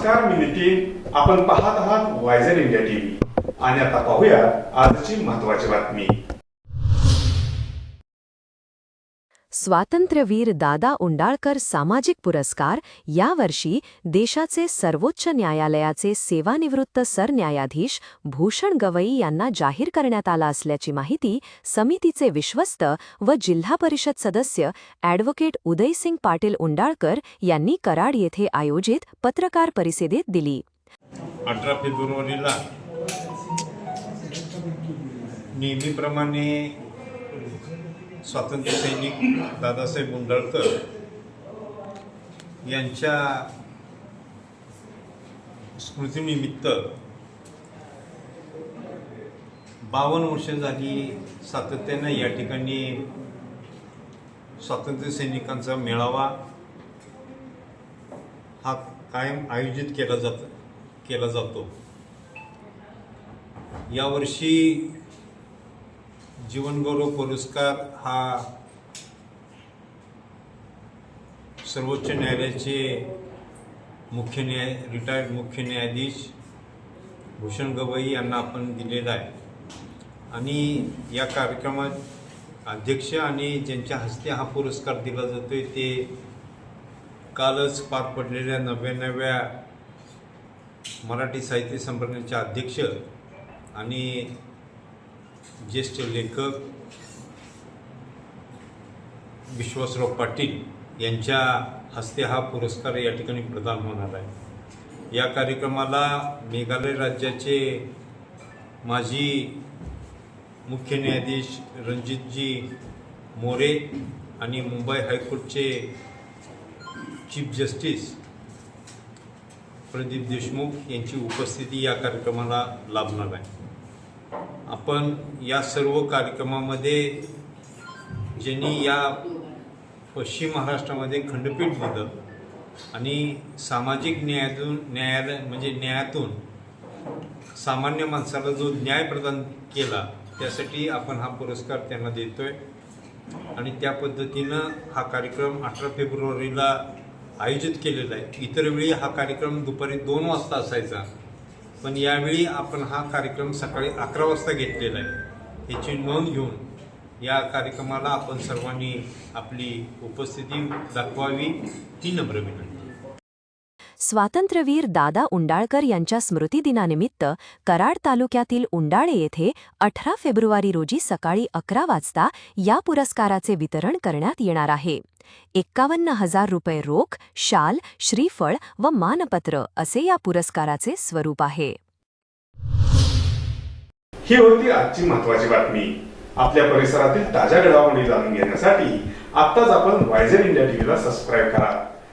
नमस्कार मी नितीन. आपण पाहत आहात वायझर इंडिया टीव्ही आणि आता पाहूया आजची महत्वाची बातमी. स्वातंत्र्यवीर दादा उंडाळकर सामाजिक पुरस्कार यावर्षी देशाचे सर्वोच्च न्यायालयाचे सेवानिवृत्त सरन्यायाधीश भूषण गवई यांना जाहीर करण्यात आला असल्याची माहिती समितीचे विश्वस्त व जिल्हा परिषद सदस्य ॲडव्होकेट उदयसिंग पाटील उंडाळकर यांनी कराड येथे आयोजित पत्रकार परिषदेत दिली. अठरा फेब्रुवारीला नेहमीप्रमाणे स्वातंत्र्य सैनिक दादासाहेब मुंडळकर यांच्या स्मृतीनिमित्त बावन्न वर्ष झाली सातत्यानं या ठिकाणी स्वातंत्र्य सैनिकांचा मेळावा हा कायम आयोजित केला जात केला जातो. यावर्षी जीवनगौरव पुरस्कार हा सर्वोच्च न्यायालयाचे मुख्य न्याय रिटायर्ड मुख्य न्यायाधीश भूषण गवई यांना आपण दिलेला आहे. आणि या कार्यक्रमात अध्यक्ष आणि ज्यांच्या हस्ते हा पुरस्कार दिला जातो आहे ते कालच पार पडलेल्या नव्याण्णव्या मराठी साहित्य संमेलनाचे अध्यक्ष आणि ज्येष्ठ लेखक विश्वासराव पाटील यांच्या हस्ते हा पुरस्कार या ठिकाणी प्रदान होणार आहे. या कार्यक्रमाला मेघालय राज्याचे माजी मुख्य न्यायाधीश रणजितजी मोरे आणि मुंबई हायकोर्टचे चीफ जस्टिस प्रदीप देशमुख यांची उपस्थिती या कार्यक्रमाला लाभणार आहे. आपण या सर्व कार्यक्रमामध्ये ज्यांनी या पश्चिम महाराष्ट्रामध्ये खंडपीठ दिलं आणि सामाजिक न्यायातून न्यायालय म्हणजे न्यायातून सामान्य माणसाला जो न्याय प्रदान केला त्यासाठी आपण हा पुरस्कार त्यांना देतो आहे आणि त्या पद्धतीनं हा कार्यक्रम अठरा फेब्रुवारीला आयोजित केलेला आहे. इतर वेळी हा कार्यक्रम दुपारी दोन वाजता असायचा. पण यावेळी आपण हा कार्यक्रम सकाळी अकरा वाजता घेतलेला आहे. याची नोंद घेऊन या कार्यक्रमाला आपण सर्वांनी आपली उपस्थिती दाखवावी. ती नम्र विनंती. स्वातंत्र्यवीर दादा उंडाळकर यांच्या स्मृतिदिनानिमित्त कराड तालुक्यातील उंडाळे येथे अठरा फेब्रुवारी रोजी सकाळी अकरा वाजता या पुरस्काराचे वितरण करण्यात येणार आहे. एक्कावन्न हजार रुपये रोख शाल श्रीफळ व मानपत्र असे या पुरस्काराचे स्वरूप आहे. ही होती आजची महत्वाची बातमी. आपल्या परिसरातील ताज्या घडामोडी जाणून घेण्यासाठी आत्ताच आपण वायझर इंडिया टीव्हीला सबस्क्राईब करा.